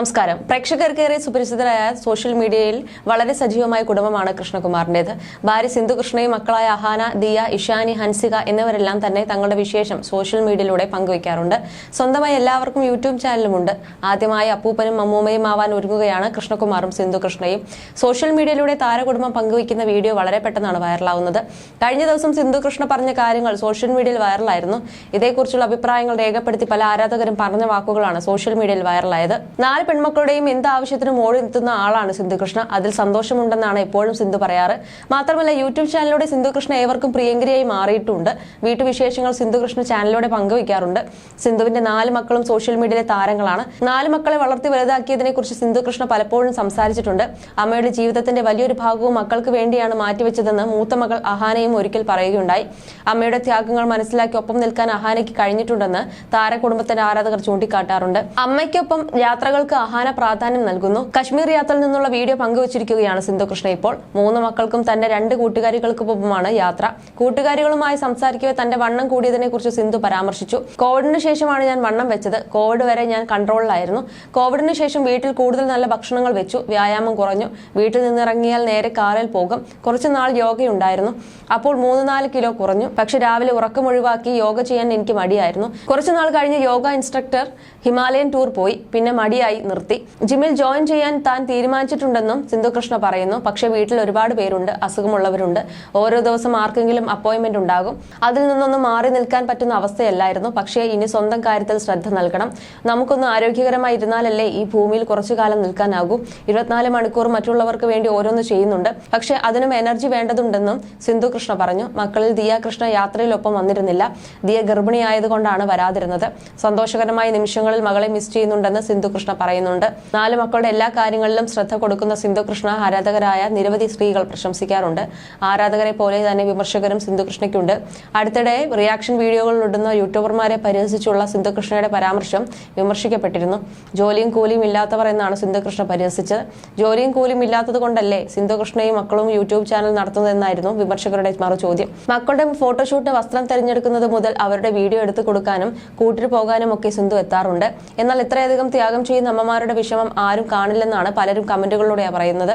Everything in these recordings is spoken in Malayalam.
നമസ്കാരം. പ്രേക്ഷകർക്കേറെ സുപരിചിതരായ സോഷ്യൽ മീഡിയയിൽ വളരെ സജീവമായ കുടുംബമാണ് കൃഷ്ണകുമാറിന്റേത് ഭാര്യ സിന്ധുകൃഷ്ണയും മക്കളായ അഹാന ദിയ ഇഷാനി ഹൻസിക എന്നിവരെല്ലാം തന്നെ തങ്ങളുടെ വിശേഷം സോഷ്യൽ മീഡിയയിലൂടെ പങ്കുവയ്ക്കാറുണ്ട്. സ്വന്തമായി എല്ലാവർക്കും യൂട്യൂബ് ചാനലുമുണ്ട്. ആദ്യമായി അപ്പൂപ്പനും അമ്മൂമ്മയും ആവാൻ ഒരുങ്ങുകയാണ് കൃഷ്ണകുമാറും സിന്ധുകൃഷ്ണയും. സോഷ്യൽ മീഡിയയിലൂടെ താരകുടുംബം പങ്കുവയ്ക്കുന്ന വീഡിയോ വളരെ പെട്ടെന്നാണ് വൈറലാവുന്നത്. കഴിഞ്ഞ ദിവസം സിന്ധുകൃഷ്ണ പറഞ്ഞ കാര്യങ്ങൾ സോഷ്യൽ മീഡിയയിൽ വൈറലായിരുന്നു. ഇതേക്കുറിച്ചുള്ള അഭിപ്രായങ്ങൾ രേഖപ്പെടുത്തി പല ആരാധകരും പറഞ്ഞ വാക്കുകളാണ് സോഷ്യൽ മീഡിയയിൽ വൈറലായത്. നാല് പെൺമക്കളുടെയും എന്ത് ആവശ്യത്തിനും ഓടി എത്തുന്ന ആളാണ് സിന്ധുകൃഷ്ണ. അതിൽ സന്തോഷമുണ്ടെന്നാണ് എപ്പോഴും സിന്ധു പറയാറ്. മാത്രമല്ല യൂട്യൂബ് ചാനലിലൂടെ സിന്ധുകൃഷ്ണ ഏവർക്കും പ്രിയങ്കരിയായി മാറിയിട്ടുണ്ട്. വീട്ടുവിശേഷങ്ങൾ സിന്ധുകൃഷ്ണ ചാനലിലൂടെ പങ്കുവയ്ക്കാറുണ്ട്. സിന്ധുവിന്റെ നാല് മക്കളും സോഷ്യൽ മീഡിയയിലെ താരങ്ങളാണ്. നാല് മക്കളെ വളർത്തി വലുതാക്കിയതിനെ കുറിച്ച് സിന്ധുകൃഷ്ണ പലപ്പോഴും സംസാരിച്ചിട്ടുണ്ട്. അമ്മയുടെ ജീവിതത്തിന്റെ വലിയൊരു ഭാഗവും മക്കൾക്ക് വേണ്ടിയാണ് മാറ്റിവെച്ചതെന്ന് മൂത്ത മകൾ അഹാനയും ഒരിക്കൽ പറയുകയുണ്ടായി. അമ്മയുടെ ത്യാഗങ്ങൾ മനസ്സിലാക്കി ഒപ്പം നിൽക്കാൻ അഹാനയ്ക്ക് കഴിഞ്ഞിട്ടുണ്ടെന്ന് താരകുടുംബത്തിന്റെ ആരാധകർ ചൂണ്ടിക്കാട്ടാറുണ്ട്. അമ്മയ്ക്കൊപ്പം യാത്രകൾക്ക് അഹാന പ്രാധാന്യം നൽകുന്നു. കശ്മീർ യാത്രയിൽ നിന്നുള്ള വീഡിയോ പങ്കുവച്ചിരിക്കുകയാണ് സിന്ധുകൃഷ്ണ ഇപ്പോൾ. മൂന്ന് മക്കൾക്കും തന്റെ രണ്ട് കൂട്ടുകാരികൾക്കൊപ്പമാണ് യാത്ര. കൂട്ടുകാരികളുമായി സംസാരിക്കവെ തന്റെ വണ്ണം കൂടിയതിനെ കുറിച്ച് സിന്ധു പരാമർശിച്ചു. കോവിഡിന് ശേഷമാണ് ഞാൻ വണ്ണം വെച്ചത്. കോവിഡ് വരെ ഞാൻ കൺട്രോളിലായിരുന്നു. കോവിഡിന് ശേഷം വീട്ടിൽ കൂടുതൽ നല്ല ഭക്ഷണങ്ങൾ വെച്ചു. വ്യായാമം കുറഞ്ഞു. വീട്ടിൽ നിന്നിറങ്ങിയാൽ നേരെ കാറിൽ പോകും. കുറച്ചു നാൾ യോഗയുണ്ടായിരുന്നു. അപ്പോൾ മൂന്ന് നാല് കിലോ കുറഞ്ഞു. പക്ഷെ രാവിലെ ഉറക്കം ഒഴിവാക്കി യോഗ ചെയ്യാൻ എനിക്ക് മടിയായിരുന്നു. കുറച്ചു നാൾ കഴിഞ്ഞ് യോഗ ഇൻസ്ട്രക്ടർ ഹിമാലയൻ ടൂർ പോയി. പിന്നെ മടിയായി. നിർത്തി. ജിമ്മിൽ ജോയിൻ ചെയ്യാൻ താൻ തീരുമാനിച്ചിട്ടുണ്ടെന്നും സിന്ധു കൃഷ്ണ പറയുന്നു. പക്ഷേ വീട്ടിൽ ഒരുപാട് പേരുണ്ട് അസുഖമുള്ളവരുണ്ട്. ഓരോ ദിവസം ആർക്കെങ്കിലും അപ്പോയിന്റ്മെന്റ് ഉണ്ടാകും. അതിൽ നിന്നൊന്നും മാറി നിൽക്കാൻ പറ്റുന്ന അവസ്ഥയല്ലായിരുന്നു. പക്ഷേ ഇനി സ്വന്തം കാര്യത്തിൽ ശ്രദ്ധ നൽകണം. നമുക്കൊന്ന് ആരോഗ്യകരമായി ഇരുന്നാലല്ലേ ഈ ഭൂമിയിൽ കുറച്ചു കാലം നിൽക്കാനാകൂ. ഇരുപത്തിനാല് മണിക്കൂർ മറ്റുള്ളവർക്ക് വേണ്ടി ഓരോന്ന് ചെയ്യുന്നുണ്ട്. പക്ഷേ അതിനും എനർജി വേണ്ടതുണ്ടെന്നും സിന്ധു കൃഷ്ണ പറഞ്ഞു. മക്കളിൽ ദിയ കൃഷ്ണ യാത്രയിലൊപ്പം വന്നിരുന്നില്ല. ദിയ ഗർഭിണിയായതുകൊണ്ടാണ് വരാതിരുന്നത്. സന്തോഷകരമായ നിമിഷങ്ങളിൽ മകളെ മിസ് ചെയ്യുന്നുണ്ടെന്ന് സിന്ധു കൃഷ്ണ പറയുന്നുണ്ട്. നാല് മക്കളുടെ എല്ലാ കാര്യങ്ങളിലും ശ്രദ്ധ കൊടുക്കുന്ന സിന്ധുകൃഷ്ണ ആരാധകരായ നിരവധി സ്ത്രീകൾ പ്രശംസിക്കാറുണ്ട്. ആരാധകരെ പോലെ തന്നെ വിമർശകരും സിന്ധുകൃഷ്ണയ്ക്കുണ്ട് അടുത്തിടെ റിയാക്ഷൻ വീഡിയോകളിൽ ഇടുന്ന യൂട്യൂബർമാരെ പരിഹസിച്ചുള്ള സിന്ധുകൃഷ്ണയുടെ പരാമർശം വിമർശിക്കപ്പെട്ടിരുന്നു. ജോലിയും കൂലിയും ഇല്ലാത്തവർ എന്നാണ് സിന്ധുകൃഷ്ണ പരിഹസിച്ചത്. ജോലിയും കൂലിയും ഇല്ലാത്തത് കൊണ്ടല്ലേ സിന്ധുകൃഷ്ണയും മക്കളും യൂട്യൂബ് ചാനൽ നടത്തുന്നതെന്നായിരുന്നു വിമർശകരുടെ മറു ചോദ്യം. മക്കളുടെ ഫോട്ടോഷൂട്ടിന് വസ്ത്രം തിരഞ്ഞെടുക്കുന്നത് മുതൽ അവരുടെ വീഡിയോ എടുത്തു കൊടുക്കാനും കൂട്ടിൽ പോകാനും ഒക്കെ സിന്ധു എത്താറുണ്ട്. എന്നാൽ ഇത്രയധികം ത്യാഗം ചെയ്യുന്ന അമ്മമാരുടെ വിഷമം ആരും കാണില്ലെന്നാണ് പലരും കമന്റുകളിലൂടെ പറയുന്നത്.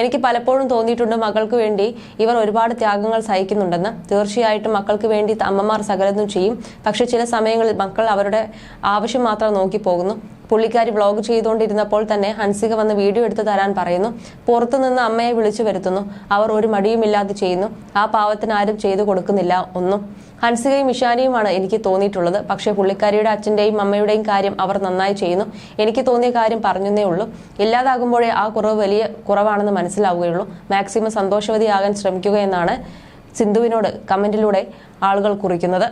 എനിക്ക് പലപ്പോഴും തോന്നിയിട്ടുണ്ട് മകൾക്ക് വേണ്ടി ഇവർ ഒരുപാട് ത്യാഗങ്ങൾ സഹിക്കുന്നുണ്ടെന്ന്. തീർച്ചയായിട്ടും മക്കൾക്ക് വേണ്ടി അമ്മമാർ സകലതും ചെയ്യും. പക്ഷെ ചില സമയങ്ങളിൽ മക്കൾ അവരുടെ ആവശ്യം മാത്രം നോക്കി പോകുന്നു പുള്ളിക്കാരി വ്ലോഗ് ചെയ്തുകൊണ്ടിരുന്നപ്പോൾ തന്നെ ഹൻസിക വന്ന് വീഡിയോ എടുത്ത് തരാൻ പറയുന്നു. പുറത്തുനിന്ന് അമ്മയെ വിളിച്ചു വരുത്തുന്നു. അവർ ഒരു മടിയുമില്ലാതെ ചെയ്യുന്നു. ആ പാവത്തിന് ആരും ചെയ്തു കൊടുക്കുന്നില്ല ഒന്നും. ഹൻസികയും ഇഷാനിയുമാണ് എനിക്ക് തോന്നിയിട്ടുള്ളത്. പക്ഷേ പുള്ളിക്കാരിയുടെ അച്ഛന്റെയും അമ്മയുടെയും കാര്യം അവർ നന്നായി ചെയ്യുന്നു. എനിക്ക് തോന്നിയ കാര്യം പറഞ്ഞതേ ഉള്ളൂ. ഇല്ലാതാകുമ്പോഴേ ആ കുറവ് വലിയ കുറവാണെന്ന് മനസ്സിലാവുകയുള്ളൂ. മാക്സിമം സന്തോഷവതിയാകാൻ ശ്രമിക്കുക എന്നാണ് സിന്ധുവിനോട് കമന്റിലൂടെ ആളുകൾ കുറിക്കുന്നത്.